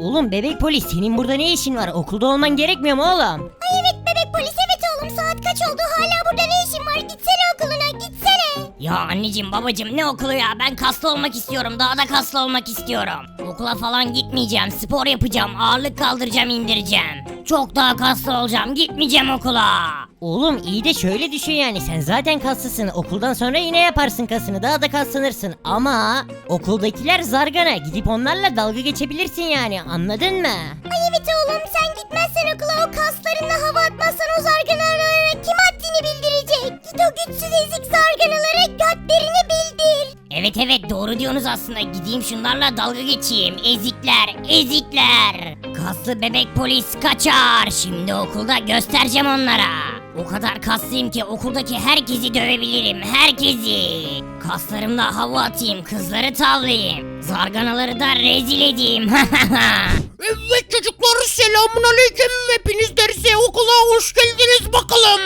Oğlum bebek polis senin burada ne işin var? Okulda olman gerekmiyor mu oğlum? Ay evet bebek polis evet oğlum saat kaç oldu hala burada ne işin var gitsene okuluna gitsene. Ya anneciğim babacığım ne okulu ya ben kaslı olmak istiyorum daha da kaslı olmak istiyorum. Okula falan gitmeyeceğim spor yapacağım ağırlık kaldıracağım indireceğim. Çok daha kaslı olacağım gitmeyeceğim okula. Oğlum iyi de şöyle düşün yani. Sen zaten kaslısın. Okuldan sonra yine yaparsın kasını. Daha da kaslanırsın. Ama okuldakiler zargana. Gidip onlarla dalga geçebilirsin yani. Anladın mı? Ay evet oğlum. Sen gitmezsen okula o kaslarınla hava atmazsan o zarganalara kim haddini bildirecek? Git o güçsüz ezik zarganalara hadlerini bildir. Evet evet. Doğru diyorsunuz aslında. Gideyim şunlarla dalga geçeyim. Ezikler ezikler. Kaslı bebek polis kaçar. Şimdi okulda göstereceğim onlara. O kadar kaslıyım ki okuldaki herkesi dövebilirim herkesi. Kaslarımla hava atayım kızları tavlayayım. Zarganaları da rezil edeyim. Evet çocuklar selamun aleyküm. Hepiniz derse okula hoş geldiniz bakalım.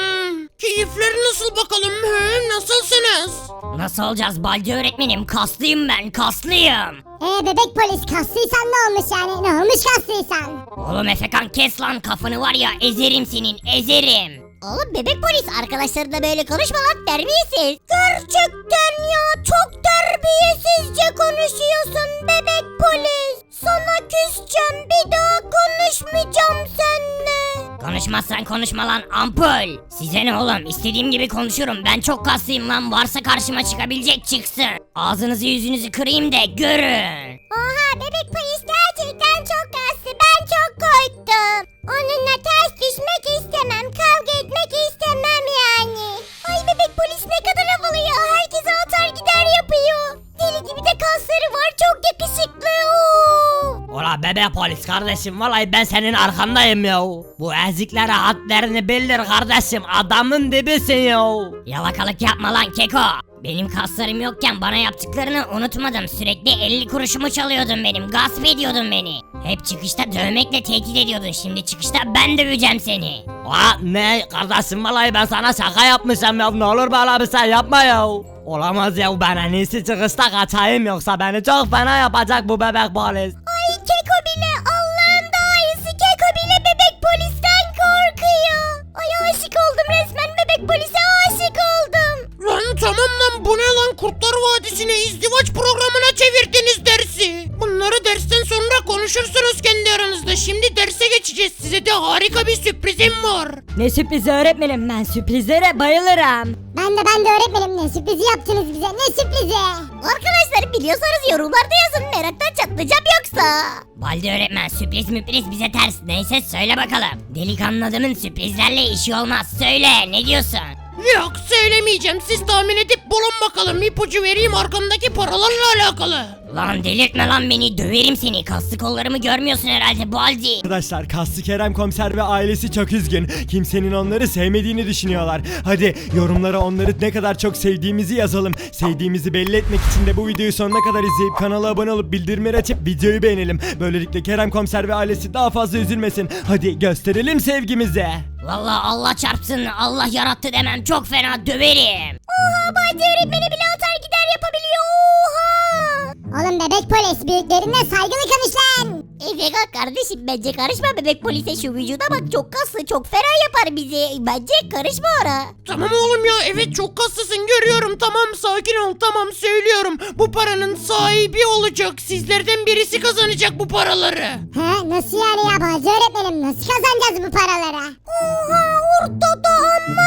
Keyifler nasıl bakalım? He, nasılsınız? Nasıl olacağız Balcı öğretmenim kaslıyım ben kaslıyım. Ee bebek polis kaslıysan ne olmuş yani ne olmuş kaslıysan? Oğlum Efekan kes lan kafanı var ya ezerim senin ezerim. Oğlum bebek polis arkadaşlarına böyle konuşma lan terbiyesiz. Gerçekten ya çok terbiyesizce konuşuyorsun bebek polis. Sana küseceğim bir daha konuşmayacağım seninle. Konuşmazsan konuşma lan ampul. Size ne oğlum istediğim gibi konuşurum ben çok kaslıyım lan varsa karşıma çıkabilecek çıksın. Ağzınızı yüzünüzü kırayım da görün. Polis kardeşim vallahi ben senin arkandayım ya. Bu eziklere hadlerini bildir kardeşim adamın dibisin ya. Yalakalık yapma lan keko. Benim kaslarım yokken bana yaptıklarını unutmadım. Sürekli 50 kuruşumu çalıyordun benim. Gasp ediyordun beni. Hep çıkışta dövmekle tehdit ediyordun. Şimdi çıkışta ben döveceğim seni. Ola ne kardeşim vallahi ben sana şaka yapmışım ya ne olur böyle bir şey yapma ya. Olamaz ya ben en iyisi çıkışta kaçayım yoksa beni çok fena yapacak bu bebek polis. Bu ne lan Kurtlar Vadisi'ne izdivaç programına çevirdiniz dersi. Bunları dersten sonra konuşursunuz kendi aranızda. Şimdi derse geçeceğiz. Size de harika bir sürprizim var. Ne sürprizi öğretmenim ben sürprizlere bayılırım. Ben de ben de öğretmenim ne sürprizi yaptınız bize ne sürprizi? Arkadaşlar biliyorsanız yorumlarda yazın meraktan çatlayacağım yoksa. Baldi öğretmen sürpriz müpriz bize ters. Neyse söyle bakalım. Delikanlı adamın sürprizlerle işi olmaz. Söyle ne diyorsun? Yok söylemeyeceğim. Siz tahmin edip bulun bakalım. İpucu vereyim arkamdaki paralarla alakalı. Lan delirtme lan beni. Döverim seni. Kaslı kollarımı görmüyorsun herhalde Baldi. Arkadaşlar Kaslı Kerem komiser ve ailesi çok üzgün. Kimsenin onları sevmediğini düşünüyorlar. Hadi yorumlara onları ne kadar çok sevdiğimizi yazalım. Sevdiğimizi belli etmek için de bu videoyu sonuna kadar izleyip kanala abone olup bildirimleri açıp videoyu beğenelim. Böylelikle Kerem komiser ve ailesi daha fazla üzülmesin. Hadi gösterelim sevgimizi. Valla Allah çarpsın. Allah yarattı demem. Çok fena döverim. Oha Baldi öğretmeni bile atar gider yapabiliyor oha. Oğlum bebek polis büyüklerine saygılı konuş lan. Efekan kardeşim bence karışma bebek polise şu vücuda bak çok kaslı çok ferah yapar bizi. Bence karışma ona. Tamam oğlum ya evet çok kaslısın görüyorum tamam sakin ol tamam söylüyorum. Bu paranın sahibi olacak sizlerden birisi kazanacak bu paraları. He nasıl yani ya Baldi öğretmenim nasıl kazanacağız bu paraları? Oha ortada amma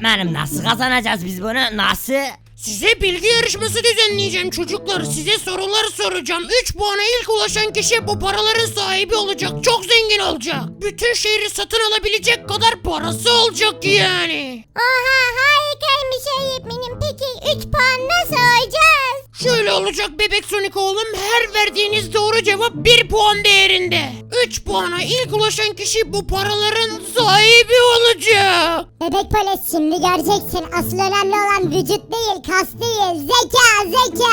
öğretmenim nasıl kazanacağız biz bunu nasıl? Size bilgi yarışması düzenleyeceğim çocuklar. Size sorular soracağım. 3 puana ilk ulaşan kişi bu paraların sahibi olacak. Çok zengin olacak. Bütün şehri satın alabilecek kadar parası olacak yani. Oha harikaymış öğretmenim peki 3 puan nasıl alacağız? Şöyle olacak bebek Sonic oğlum. Her verdiğiniz doğru cevap 1 puan değerinde. 3 puana ilk ulaşan kişi bu paraların sahibi olacak. Bebek polis şimdi göreceksin. Asıl önemli olan vücut değil, kas değil. Zeka, zeka.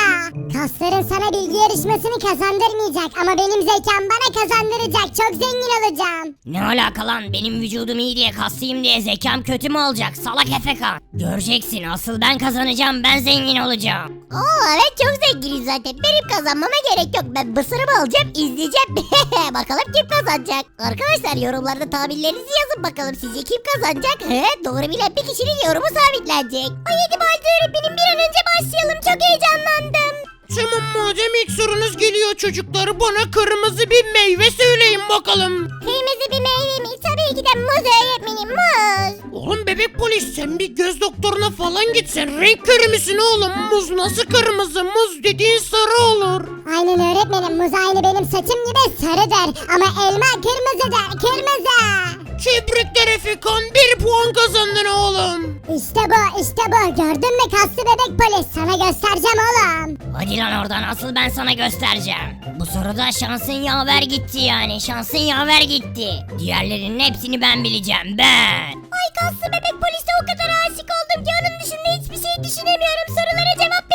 Kasların sana bilgi yarışmasını kazandırmayacak ama benim zekam bana kazandıracak. Çok zengin olacağım. Ne alaka lan benim vücudum iyi diye kaslıyım diye zekam kötü mü olacak salak efekan. Göreceksin asıl ben kazanacağım ben zengin olacağım. Oo evet çok zenginim zaten. Benim kazanmama gerek yok. Ben mısırımı alacağım, izleyeceğim. bakalım kim kazanacak? Arkadaşlar yorumlarda tahminlerinizi yazın bakalım. Sizce kim kazanacak? He, doğru bilen bir kişinin yorumu sabitlenecek. Ay hadi Balcı öğretmenim bir an önce başlayalım. Çok heyecanlandım. Tamam madem ilk sorunuz geliyor çocuklar bana kırmızı bir meyve söyleyin bakalım. Kırmızı bir meyve mi? Tabii ki de muz öğretmenim muz. Oğlum bebek polis sen bir göz doktoruna falan gitsen renk körü müsün oğlum? Muz nasıl kırmızı? Muz dediğin sarı olur. Aynen öğretmenim muz aynı benim saçım gibi sarıdır. Ama elma kırmızıdır kırmızı. Tebrikler Efekan bir puan kazandın oğlum. İşte bu işte bu gördün mü kaslı bebek polis sana göstereceğim oğlum. Hadi lan oradan asıl ben sana göstereceğim. Bu soruda şansın yaver gitti yani şansın yaver gitti. Diğerlerinin hepsini ben bileceğim ben. Ay kaslı bebek polise o kadar aşık oldum ki onun dışında hiçbir şey düşünemiyorum sorulara cevap.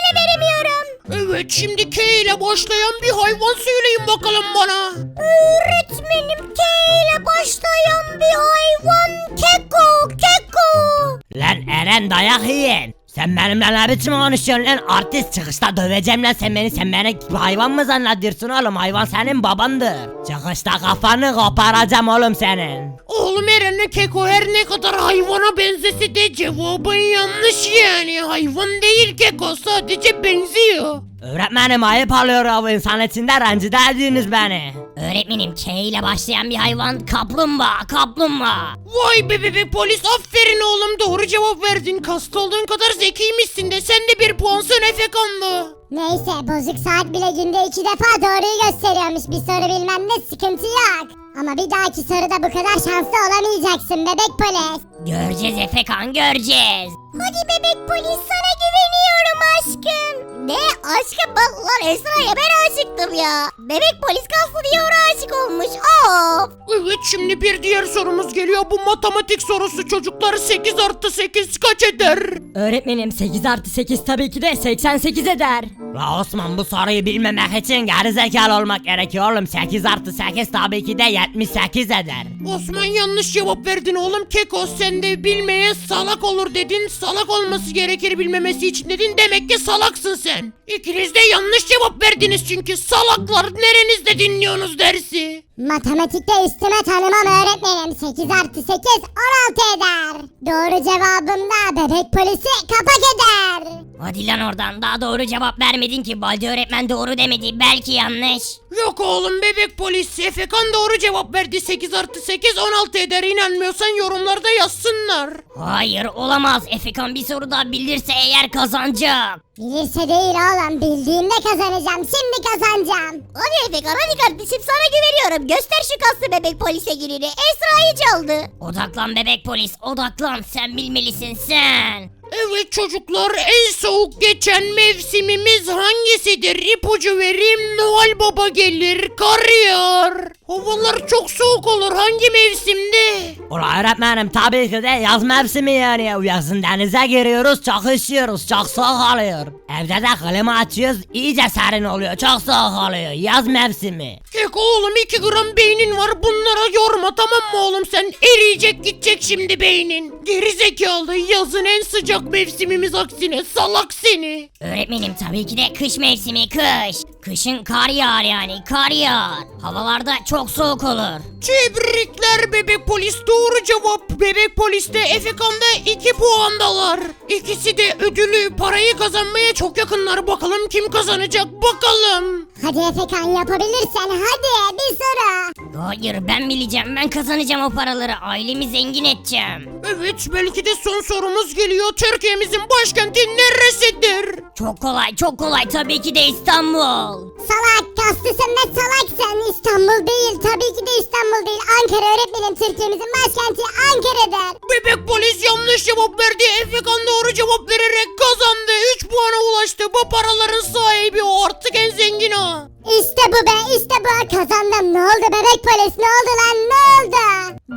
Evet şimdi K ile başlayan bir hayvan söyleyin bakalım bana. Öğretmenim K ile başlayan bir hayvan keko keko. Lan Eren dayak yiyin. Sen benimle ne biçim konuşuyorsun lan artist çıkışta döveceğim lan sen beni sen beni hayvan mı zannediyorsun oğlum hayvan senin babandır. Çıkışta kafanı koparacağım oğlum senin. Oğlum Eren'le Keko her ne kadar hayvana benzese de cevabın yanlış yani. Hayvan değil Keko sadece benziyor. Öğretmenim ayıp alıyor bu insan içinde rencide ediyorsunuz beni. Öğretmenim K ile başlayan bir hayvan kaplumbağa kaplumbağa. Vay be bebek polis aferin oğlum doğru cevap verdin. Kast olduğun kadar zekiymişsin de sen de bir puansın Efekanlı. Neyse bozuk saat bile günde iki defa doğruyu gösteriyormuş bir soru bilmemde sıkıntı yok. Ama bir dahaki soruda bu kadar şanslı olamayacaksın bebek polis. Göreceğiz Efekan göreceğiz. Hadi bebek polis sana güveniyorum aşkım. Ne aşkım bak lan Esra'ya ben aşıktım ya. Bebek polis kaslı diye ona aşık olmuş. Of. Evet şimdi bir diğer sorumuz geliyor. Bu matematik sorusu çocuklar 8 artı 8 kaç eder? Öğretmenim 8 artı 8 tabii ki de 88 eder. La Osman bu soruyu bilmemek için gerizekalı olmak gerekiyor oğlum. 8 artı 8 tabii ki de 78 eder. Osman yanlış cevap verdin oğlum. Keko sen de bilmeye salak olur dedin. Salak olması gerekir bilmemesi için dedin. Demek ki salaksın sen. İkiniz de yanlış cevap verdiniz çünkü salaklar nerenizde dinliyorsunuz dersi. Matematikte üstüme tanımam öğretmenim. 8 artı 8 16 eder. Doğru cevabım da bebek polisi kapak eder. Hadi lan oradan daha doğru cevap vermedin ki Baldi öğretmen doğru demedi belki yanlış. Yok oğlum bebek polis. Efekan doğru cevap verdi. 8 artı 8 16 eder. İnanmıyorsan yorumlarda yazsınlar. Hayır olamaz Efekan bir soru daha bilirse eğer kazanacak. Bilirse değil oğlum bildiğimde kazanacağım şimdi kazanacağım. Hadi Efekan hadi kardeşim sana güveniyorum. Göster şu kaslı bebek polise gününü. Esra'yı çaldı. Odaklan bebek polis odaklan sen bilmelisin sen. Evet çocuklar en soğuk geçen mevsimimiz hangisidir? İpucu vereyim Noel Baba gelir, kar yağar. Havalar çok soğuk olur hangi mevsimde? Ula öğretmenim tabii ki de yaz mevsimi yani. Yazın denize giriyoruz çok üşüyoruz çok soğuk oluyor. Evde de klima açıyoruz iyice serin oluyor çok soğuk oluyor. Yaz mevsimi. Kek oğlum 2 gram beynin var bunlara yorma tamam mı oğlum sen eriyecek gidecek şimdi beynin. Geri zekalı yazın en sıcak mevsimimiz aksine salak seni. Öğretmenim tabii ki de kış mevsimi kış. Kışın kar yağar yani kar yağar. Havalarda çok soğuk olur. Tebrikler bebek polis doğru cevap. Bebek poliste Efekan'da 2 puandalar. İkisi de ödülü parayı kazanmaya çok yakınlar. Bakalım kim kazanacak bakalım. Hadi Efekan yapabilirsen hadi bir soru. Hayır ben bileceğim ben kazanacağım o paraları ailemi zengin edeceğim. Evet belki de son sorumuz geliyor. Türkiye'mizin başkenti neresidir? Çok kolay çok kolay tabii ki de İstanbul. Salak kaslısın ve salaksın. İstanbul değil tabii ki de İstanbul değil. Ankara öğretmenim Türkiye'mizin başkenti Ankara'dır. Bebek polis yanlış cevap verdi. Efekan doğru cevap vererek kazandı. 3 puana ulaştı. Bu paraların sahibi o artık en zengin o. İşte bu be işte bu kazandım. Ne oldu bebek polis ne oldu lan ne oldu?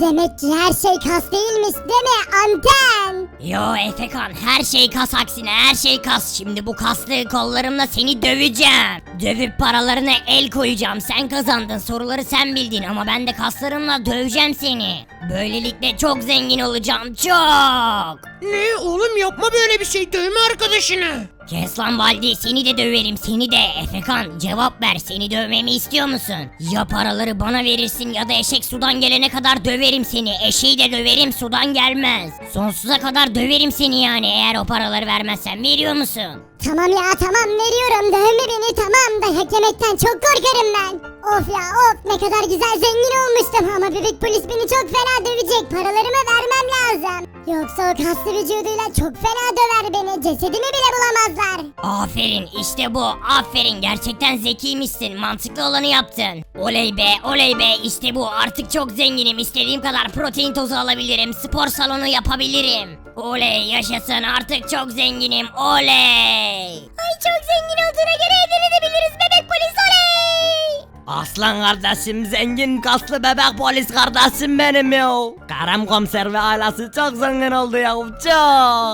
Demek ki her şey kas değilmiş değil mi anten? Yo Efekan her şey kas aksine her şey kas. Şimdi bu kaslı kollarımla seni döveceğim. Dövüp paralarına el koyacağım. Sen kazandın soruları sen bildin ama ben de kaslarımla döveceğim seni. Böylelikle çok zengin olacağım çok. Ne oğlum yapma böyle bir şey dövme arkadaşını. Kes lan Baldi seni de döverim seni de Efekan cevap ver seni dövmemi istiyor musun? Ya paraları bana verirsin ya da eşek sudan gelene kadar döverim seni eşeği de döverim sudan gelmez. Sonsuza kadar döverim seni yani eğer o paraları vermezsen veriyor musun? Tamam ya tamam veriyorum dövme beni tamam dayak yemekten çok korkarım ben. Of ya of ne kadar güzel zengin olmuştum ama bebek polis beni çok fena dövecek paralarımı vermem lazım. Yoksa o kaslı vücuduyla çok fena döver beni cesedimi bile bulamazlar. Aferin işte bu aferin gerçekten zekiymişsin mantıklı olanı yaptın. Oley be oley be işte bu artık çok zenginim istediğim kadar protein tozu alabilirim spor salonu yapabilirim. Oley yaşasın artık çok zenginim oley. Ay çok zengin olduğuna göre evlenebiliriz bebek polis oley. Aslan kardeşim zengin kaslı bebek polis kardeşim benim ya. Kerem komiser ve ailesi çok zengin oldu ya çok.